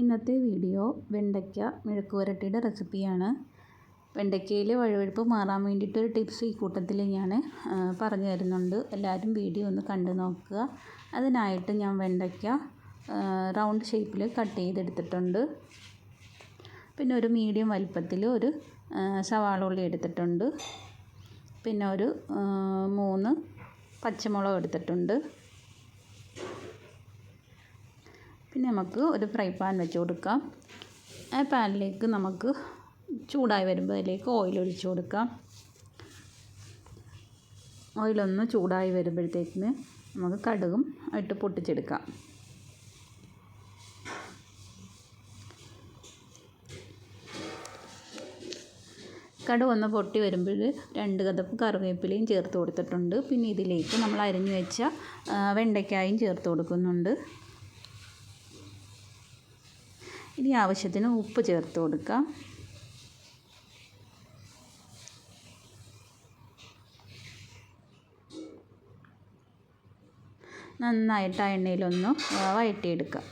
ഇന്നത്തെ വീഡിയോ വെണ്ടയ്ക്ക മെഴുക്ക് റെസിപ്പിയാണ്. വെണ്ടയ്ക്കയിൽ വഴുവഴുപ്പ് മാറാൻ വേണ്ടിയിട്ടൊരു ടിപ്സ് ഈ കൂട്ടത്തിൽ ഞാൻ പറഞ്ഞു തരുന്നുണ്ട്. എല്ലാവരും വീഡിയോ ഒന്ന് കണ്ടു നോക്കുക. അതിനായിട്ട് ഞാൻ വെണ്ടയ്ക്ക റൗണ്ട് ഷേപ്പിൽ കട്ട് ചെയ്തെടുത്തിട്ടുണ്ട്. പിന്നെ ഒരു മീഡിയം വലിപ്പത്തിൽ ഒരു സവാള ഉള്ളി എടുത്തിട്ടുണ്ട്. പിന്നെ ഒരു മൂന്ന് പച്ചമുളക് എടുത്തിട്ടുണ്ട്. പിന്നെ നമുക്ക് ഒരു ഫ്രൈ പാൻ വെച്ച് കൊടുക്കാം. ആ പാനിലേക്ക് നമുക്ക് ചൂടായി വരുമ്പോൾ അതിലേക്ക് ഓയിൽ ഒഴിച്ചു കൊടുക്കാം. ഓയിലൊന്ന് ചൂടായി വരുമ്പോഴത്തേക്കിന് നമുക്ക് കടുകും ഇട്ട് പൊട്ടിച്ചെടുക്കാം. കടുക് ഒന്ന് പൊട്ടി വരുമ്പോൾ രണ്ട് കതപ്പ് കറിവേപ്പിലയും ചേർത്ത് കൊടുത്തിട്ടുണ്ട്. പിന്നെ ഇതിലേക്ക് നമ്മൾ അരിഞ്ഞു വെച്ച വെണ്ടയ്ക്കായും ചേർത്ത് കൊടുക്കുന്നുണ്ട്. ഇനി ആവശ്യത്തിന് ഉപ്പ് ചേർത്ത് കൊടുക്കാം. നന്നായിട്ട് ആ എണ്ണയിലൊന്ന് വഴറ്റിയെടുക്കുക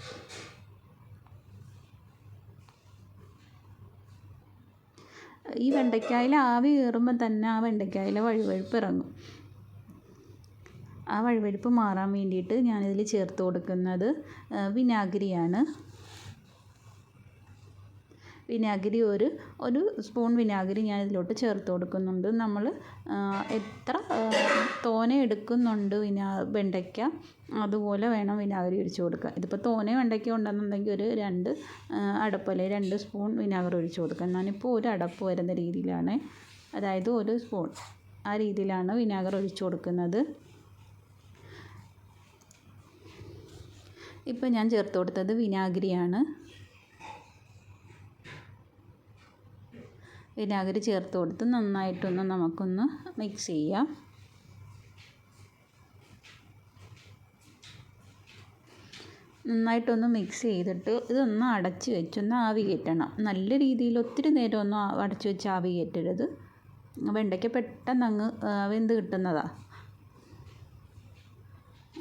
ഈ വെണ്ടയ്ക്കായിൽ ആവി കയറുമ്പോൾ തന്നെ ആ വെണ്ടയ്ക്കായിലെ വഴുവഴുപ്പ് ഇറങ്ങും ആ വഴുവഴുപ്പ് മാറാൻ വേണ്ടിയിട്ട് ഞാനിതിൽ ചേർത്ത് കൊടുക്കുന്നത് വിനാഗിരിയാണ്. വിനാഗിരി ഒരു ഒരു സ്പൂൺ വിനാഗിരി ഞാൻ ഇതിലോട്ട് ചേർത്ത് കൊടുക്കുന്നുണ്ട്. നമ്മൾ എത്ര തോനെ എടുക്കുന്നുണ്ട് വിനാ വെണ്ടയ്ക്ക അതുപോലെ വേണം വിനാഗിരി ഒഴിച്ച് കൊടുക്കുക ഇതിപ്പോൾ തോനെ വെണ്ടയ്ക്ക ഉണ്ടെന്നുണ്ടെങ്കിൽ ഒരു രണ്ട് അടപ്പ് രണ്ട് സ്പൂൺ വിനാഗിരി ഒഴിച്ച് കൊടുക്കുക ഞാനിപ്പോൾ ഒരു അടപ്പ് വരുന്ന രീതിയിലാണ് അതായത് ഒരു സ്പൂൺ ആ രീതിയിലാണ് വിനാഗിരി ഒഴിച്ചു കൊടുക്കുന്നത്. ഇപ്പോൾ ഞാൻ ചേർത്ത് കൊടുത്തത് വിനാഗിരിയാണ്. വിനാഗിരി ചേർത്ത് കൊടുത്ത് നന്നായിട്ടൊന്ന് നമുക്കൊന്ന് മിക്സ് ചെയ്യാം. നന്നായിട്ടൊന്ന് മിക്സ് ചെയ്തിട്ട് ഇതൊന്ന് അടച്ച് വെച്ചൊന്ന് ആവി കയറ്റണം. നല്ല രീതിയിൽ ഒത്തിരി നേരം ഒന്നും അടച്ച് വെച്ച് ആവി കയറ്റരുത്. വെണ്ടയ്ക്ക പെട്ടെന്ന് അങ്ങ് വെന്ത് കിട്ടുന്നതാണ്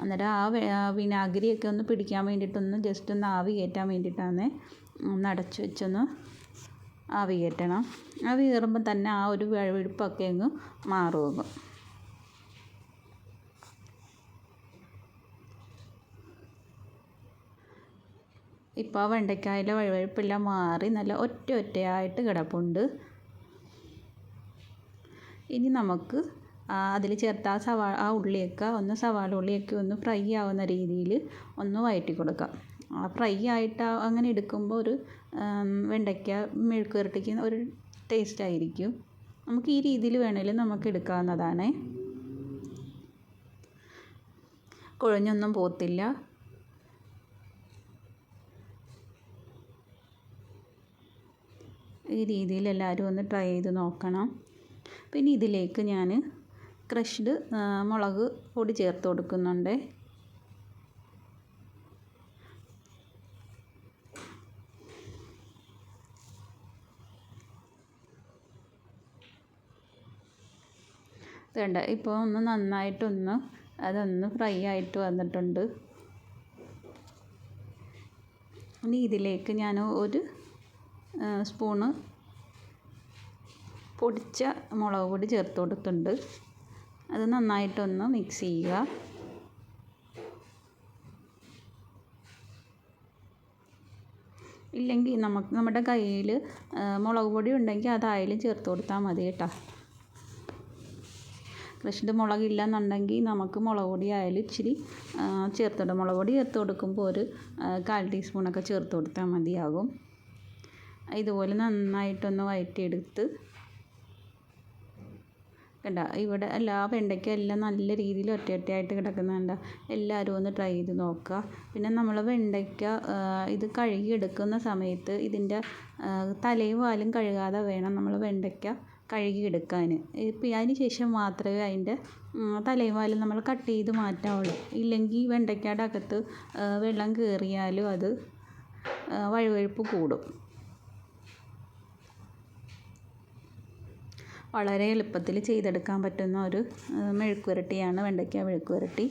അന്നേരം ആ വിനാഗിരിയൊക്കെ ഒന്ന് പിടിക്കാൻ വേണ്ടിയിട്ടൊന്ന് ജസ്റ്റ് ഒന്ന് ആവി കയറ്റാൻ വേണ്ടിയിട്ടാണ് ഒന്ന് അടച്ച് വെച്ചൊന്ന് ആവി കയറ്റണം ആവി കയറുമ്പോൾ തന്നെ ആ ഒരു വഴുവഴുപ്പൊക്കെ അങ്ങ് മാറും. ഇപ്പോൾ ആ വെണ്ടയ്ക്കായിലെ വഴുവഴുപ്പെല്ലാം മാറി നല്ല ഒറ്റ ഒറ്റയായിട്ട് കിടപ്പുണ്ട്. ഇനി നമുക്ക് അതിൽ ചേർത്ത് ആ സവാ ആ ഉള്ളിയൊക്കെ ഒന്ന് സവാള ഉള്ളിയൊക്കെ ഒന്ന് ഫ്രൈ ആവുന്ന രീതിയിൽ ഒന്ന് വഴറ്റി കൊടുക്കാം ഫ്രൈ ആയിട്ട് അങ്ങനെ എടുക്കുമ്പോൾ ഒരു വെണ്ടയ്ക്ക മെഴുക്ക് പുരട്ടിക്ക് ഒരു ടേസ്റ്റ് ആയിരിക്കും. നമുക്ക് ഈ രീതിയിൽ വേണമെങ്കിലും നമുക്ക് എടുക്കാവുന്നതാണ്. കുഴഞ്ഞൊന്നും പോത്തില്ല. ഈ രീതിയിൽ എല്ലാവരും ഒന്ന് ട്രൈ ചെയ്ത് നോക്കണം. പിന്നെ ഇതിലേക്ക് ഞാൻ ക്രഷ്ഡ് മുളക് പൊടി ചേർത്ത് കൊടുക്കുന്നുണ്ട്. വേണ്ട. ഇപ്പോൾ ഒന്ന് നന്നായിട്ടൊന്ന് അതൊന്ന് ഫ്രൈ ആയിട്ട് വന്നിട്ടുണ്ട്. ഇനി ഇതിലേക്ക് ഞാൻ ഒരു സ്പൂണ് പൊടിച്ച മുളക് പൊടി ചേർത്ത് കൊടുത്തിട്ടുണ്ട്. അത് നന്നായിട്ടൊന്ന് മിക്സ് ചെയ്യുക. ഇല്ലെങ്കിൽ നമുക്ക് നമ്മുടെ കയ്യിൽ മുളക് പൊടി ഉണ്ടെങ്കിൽ അതായാലും ചേർത്ത് കൊടുത്താൽ മതി കേട്ടോ. കൃഷ്ണ മുളകില്ല എന്നുണ്ടെങ്കിൽ നമുക്ക് മുളക് പൊടി ആയാലും ഇച്ചിരി ചേർത്തിടാം മുളക് പൊടി ചേർത്ത് കൊടുക്കുമ്പോൾ ഒരു കാൽ ടീസ്പൂണൊക്കെ ചേർത്ത് കൊടുത്താൽ മതിയാകും. ഇതുപോലെ നന്നായിട്ടൊന്ന് വഴറ്റിയെടുത്ത് കണ്ട ഇവിടെ എല്ലാ വെണ്ടയ്ക്ക എല്ലാം നല്ല രീതിയിൽ ഒറ്റ ഒറ്റയായിട്ട് കിടക്കുന്നുണ്ട് എല്ലാവരും ഒന്ന് ട്രൈ ചെയ്ത് നോക്കുക. പിന്നെ നമ്മൾ വെണ്ടയ്ക്ക ഇത് കഴുകി എടുക്കുന്ന സമയത്ത് ഇതിന്റെ തലയും വാലും കഴുകാതെ വേണം നമ്മൾ വെണ്ടയ്ക്ക കഴുകി എടുക്കാൻ ഇപ്പം അതിന് ശേഷം മാത്രമേ അതിന്റെ തലയും വാലും നമ്മൾ കട്ട് ചെയ്ത് മാറ്റാവുള്ളൂ. ഇല്ലെങ്കിൽ വെണ്ടയ്ക്കയുടെ അകത്ത് വെള്ളം കയറിയാലും അത് വഴുവഴുപ്പ് കൂടും. വളരെ എളുപ്പത്തിൽ ചെയ്തെടുക്കാൻ പറ്റുന്ന ഒരു മെഴുക്കുവരട്ടിയാണ് വെണ്ടയ്ക്ക മെഴുക്ക് പുരട്ടി